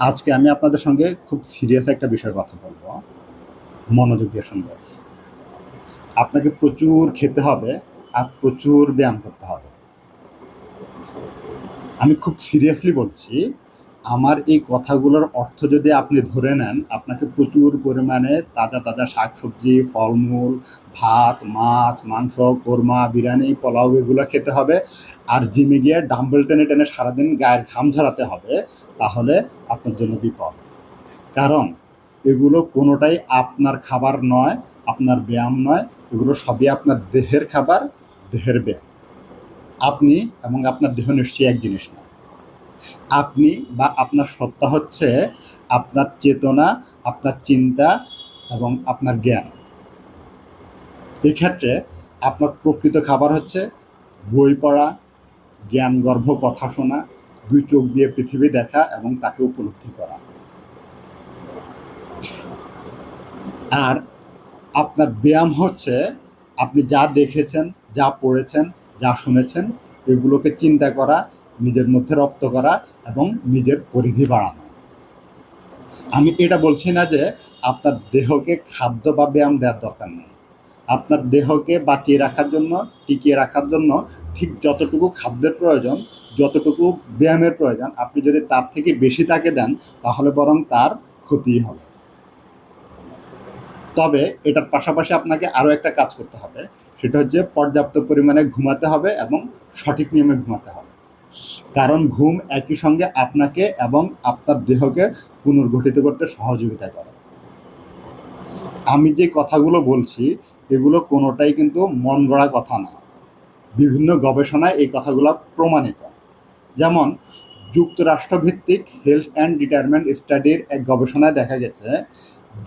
আজকে আমি আপনাদের সঙ্গে খুব সিরিয়াস একটা বিষয়ে কথা বলব। মনোযোগ দিয়ে শুনব। আপনাকে প্রচুর খেতে হবে আর প্রচুর ব্যায়াম করতে হবে। আমি খুব সিরিয়াসলি বলছি আমার এই কথাগুলোর অর্থ যদি আপনি ধরে নেন, আপনাকে প্রচুর পরিমাণে তাজা তাজা শাকসবজি, ফলমূল, ভাত, মাছ, মাংস, কোরমা, বিরিয়ানি, পোলাও এগুলো খেতে হবে। আর জিমে গিয়ে ডাম্বেল টেনে টেনে সারাদিন গায়ের ঘাম ঝরাতে হবে, তাহলে আপনার জন্য বিপদ। কারণ এগুলো কোনোটাই আপনার খাবার নয়, আপনার ব্যায়াম নয়, এগুলো সবই আপনার দেহের খাবার, দেহের ব্যায়াম। আপনি এবং আপনার দেহ নিশ্চয়ই এক জিনিস নয়। আপনি বা আপনার সত্তা হচ্ছে আপনার চেতনা, আপনার চিন্তা এবং আপনার জ্ঞান। এক্ষেত্রে আপনার প্রকৃত খাবার হচ্ছে বই পড়া, জ্ঞানগর্ভ কথা শোনা, দুই চোখ দিয়ে পৃথিবী দেখা এবং তাকে উপলব্ধি করা। আর আপনার ব্যায়াম হচ্ছে আপনি যা দেখেছেন, যা পড়েছেন, যা শুনেছেন, এগুলোকে চিন্তা করা নিজের মধ্যে রপ্ত করা এবং নিজের পরিধি বাড়ানো। আমি এটা বলছি না যে আপনার দেহকে খাদ্য বা ব্যায়াম দেওয়ার দরকার নেই। আপনার দেহকে বাঁচিয়ে রাখার জন্য, টিকিয়ে রাখার জন্য ঠিক যতটুকু খাদ্যের প্রয়োজন, যতটুকু ব্যায়ামের প্রয়োজন, আপনি যদি তার থেকে বেশি তাকে দেন, তাহলে বরং তার ক্ষতি হবে। তবে এটার পাশাপাশি আপনাকে আরও একটা কাজ করতে হবে। সেটা হচ্ছে পর্যাপ্ত পরিমাণে ঘুমাতে হবে এবং সঠিক নিয়মে ঘুমাতে হবে। কারণ ঘুম একই সঙ্গে আপনাকে এবং আপনার দেহকে পুনর্গঠিত করতে সহযোগিতা করে। আমি যে কথাগুলো বলছি, এগুলো কোনোটাই কিন্তু মন গড়া কথা না। বিভিন্ন গবেষণায় এই কথাগুলো প্রমাণিত। যেমন, যুক্তরাষ্ট্রভিত্তিক হেলথ অ্যান্ড রিটায়ারমেন্ট স্টাডির এক গবেষণায় দেখা গেছে,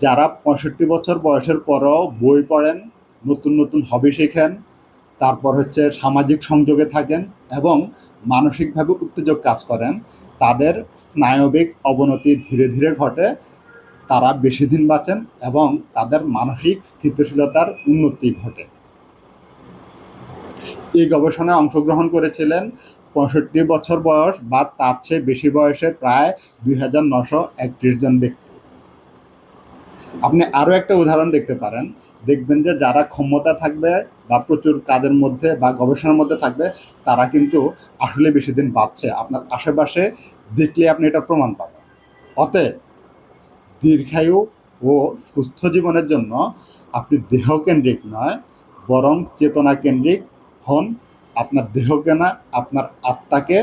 যারা পঁয়ষট্টি বছর বয়সের পরও বই পড়েন, নতুন নতুন হবি শেখেন তারপর হচ্ছে সামাজিক সংযোগে থাকেন এবং মানসিকভাবে উত্তেজক কাজ করেন। তাদের স্নায়বিক অবনতি ধীরে ধীরে ঘটে, তারা বেশি দিন বাঁচেন এবং তাদের মানসিক স্থিতিশীলতার উন্নতি ঘটে। এই গবেষণায় অংশগ্রহণ করেছিলেন পঁয়ষট্টি বছর বয়স বা তার চেয়ে বেশি বয়সের প্রায় দুই হাজার নশো একত্রিশ জন ব্যক্তি। আপনি আরও একটা উদাহরণ দেখতে পারেন। দেখবেন যে যারা ক্ষমতা থাকবে বা প্রচুর কাজের মধ্যে বা গবেষণার মধ্যে থাকবে, তারা কিন্তু আসলে বেশি দিন বাঁচছে। আপনার আশেপাশে দেখলে আপনি এটা প্রমাণ পাবেন। অতএব দীর্ঘায়ু ও সুস্থ জীবনের জন্য আপনি দেহকেন্দ্রিক নয়, বরং চেতনা কেন্দ্রিক হন। আপনার দেহকে না, আপনার আত্মাকে